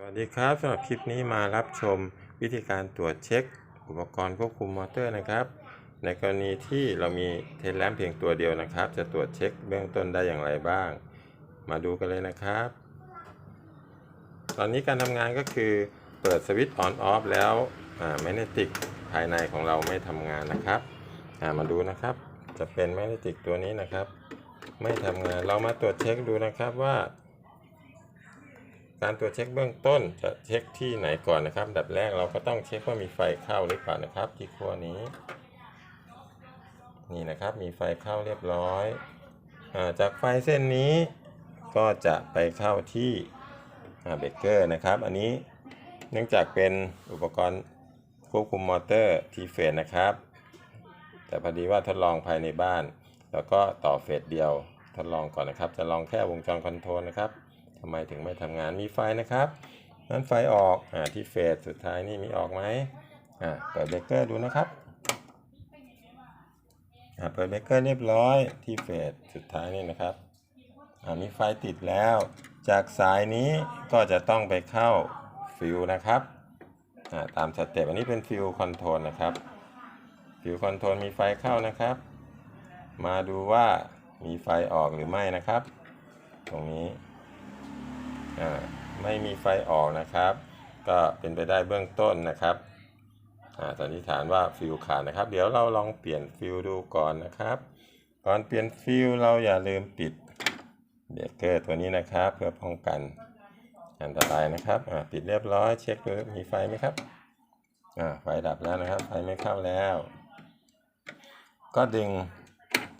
สวัสดีครับสำหรับคลิปนี้มารับชมวิธีการตรวจเช็ค อุปกรณ์ควบคุมมอเตอร์นะครับ ในกรณีที่เรามีเทสแลมเพียงตัวเดียวนะครับ จะตรวจเช็คเบื้องต้นได้อย่างไรบ้าง มาดูกันเลยนะครับ ตอนนี้การทำงานก็คือเปิดสวิตช์ออนออฟแล้วแมกเนติกภายในของเราไม่ทำงานนะครับมาดูนะครับ จะเป็นแมกเนติกตัวนี้นะครับ ไม่ทำงานเรามาตรวจเช็คดูนะครับว่า การตรวจเช็คเบื้องต้นจะเช็คที่ไหนก่อนนะครับ ดับแรกเราก็ต้องเช็คว่ามีไฟเข้าหรือเปล่านะครับ ที่ขั้วนี้ นี่นะครับมีไฟเข้าเรียบร้อยอาจากไฟเส้นนี้ก็จะไปเข้าที่เบรกเกอร์นะครับ อันนี้เนื่องจากเป็นอุปกรณ์ควบคุมมอเตอร์ทีเฟสนะครับ แต่พอดีว่าทดลองภายในบ้าน แล้วก็ต่อเฟสเดียวทดลองก่อนนะครับ จะลองแค่วงจรคอนโทรลนะครับ ทำไมถึงไม่ทำงานมีไฟนะครับ นั้นไฟออกอ่าที่เฟสสุดท้ายนี่มีออกไหมอ่าเปิดเบรกเกอร์ดูนะครับอ่าเปิดเบรกเกอร์เรียบร้อยที่เฟสสุดท้ายนี่นะครับอ่ามีไฟติดแล้ว จากสายนี้ก็จะต้องไปเข้าฟิวนะครับอ่าตามสเต็ปอันนี้เป็นฟิวคอนโทรลนะครับฟิวคอนโทรลมีไฟเข้านะครับ มาดูว่ามีไฟออกหรือไม่นะครับ ตรงนี้ ไม่มีไฟออกนะครับ ก็เป็นไปได้เบื้องต้นนะครับอ่าสันนิษฐานว่าฟิวขาดนะครับ เดี๋ยวเราลองเปลี่ยนฟิวดูก่อนนะครับ ก่อนเปลี่ยนฟิวเราอย่าลืมปิดเบรกเกอร์ตัวนี้นะครับ เพื่อป้องกันอันตรายนะครับปิดเรียบร้อยเช็คดูมีไฟไหมครับอ่าไฟดับแล้วนะครับ ไฟไม่เข้าแล้ว ก็ดึง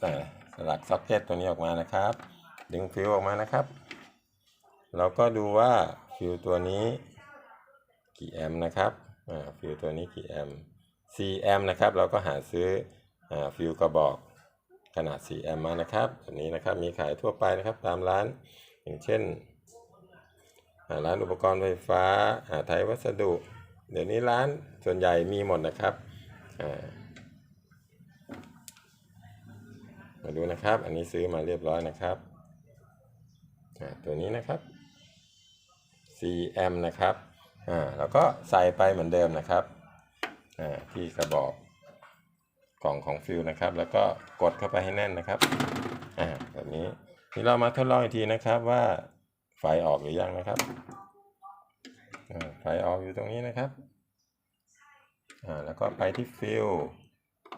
แต่สลักซ็อกเก็ตตัวนี้ออกมานะครับ ดึงฟิวออกมานะครับ เราก็ดูว่าฟิวตัวนี้กี่แอมป์นะครับอ่าฟิวตัวนี้กี่แอมป์ 4 แอมป์นะครับ เราก็หาซื้ออ่าฟิวกระบอกขนาด 4 แอมป์มานะครับตัวนี้นะครับ มีขายทั่วไปนะครับตามร้าน อย่างเช่นอ่าร้านอุปกรณ์ไฟฟ้าอ่าไทยวัสดุ เดี๋ยวนี้ร้านส่วนใหญ่มีหมดนะครับอ่ามาดูนะครับ อันนี้ซื้อมาเรียบร้อยนะครับอ่าตัวนี้นะครับ 4แอมป์นะครับอ่าแล้วก็ใส่ไปเหมือนเดิมนะครับอ่าที่กระบอกกล่องของฟิวนะครับ แล้วก็กดเข้าไปให้แน่นนะครับอ่าแบบนี้นี่เรามาทดลองอีกทีนะครับว่าไฟออกหรือยังนะครับอ่าไฟออกอยู่ตรงนี้นะครับอ่าแล้วก็ไปที่ฟิว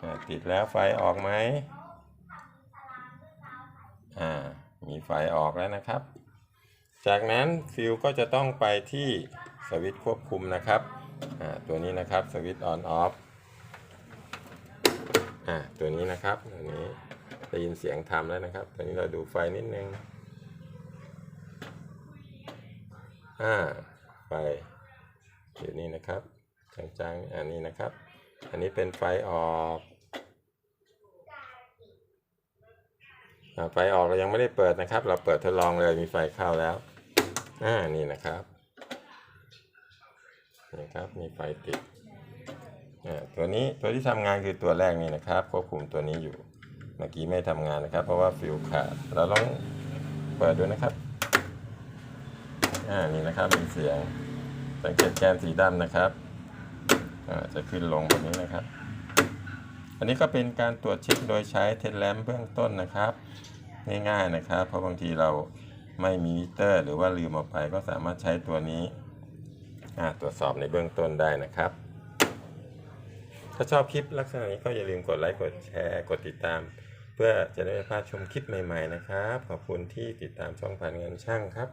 อ่าติดแล้วไฟออกไหมอ่ามีไฟออกแล้วนะครับ จากนั้นฟิวก็จะต้องไปที่สวิตช์ควบคุมนะครับอ่าตัวนี้นะครับสวิตช์ออนออฟอ่าตัวนี้นะครับตัวนี้ได้ยินเสียงทำแล้วนะครับ ตัวนี้เราดูไฟนิดนึงอ่าไฟอยู่นี่นะครับจางๆอันนี้นะครับ อันนี้เป็นไฟออกอ่าไฟออกเรายังไม่ได้เปิดนะครับ เราเปิดทดลองเลยมีไฟเข้าแล้ว อ่านี่นะครับนี่ครับมีไฟติดอ่าตัวนี้ตัวที่ทำงานคือตัวแรกนี่นะครับควบคุมตัวนี้อยู่เมื่อกี้ไม่ทำงานนะครับ เพราะว่าฟิวขาดเราลองเปิดดูนะครับอ่านี่นะครับมีเสียงสังเกตแกนสีดำนะครับอ่าจะขึ้นลงแบบนี้นะครับ อันนี้ก็เป็นการตรวจเช็คโดยใช้เทสแลมเบื้องต้นนะครับง่ายๆนะครับ เพราะบางทีเรา ไม่มีมิเตอร์ หรือว่าลืมเอาไปก็สามารถใช้ตัวนี้ตรวจสอบในเบื้องต้นได้นะครับ ถ้าชอบคลิปลักษณะนี้ก็อย่าลืมกดไลค์กดแชร์กดติดตาม เพื่อจะได้ไม่พลาดชมคลิปใหม่ ๆ นะครับ ขอบคุณที่ติดตามช่องผ่านเงินช่างครับ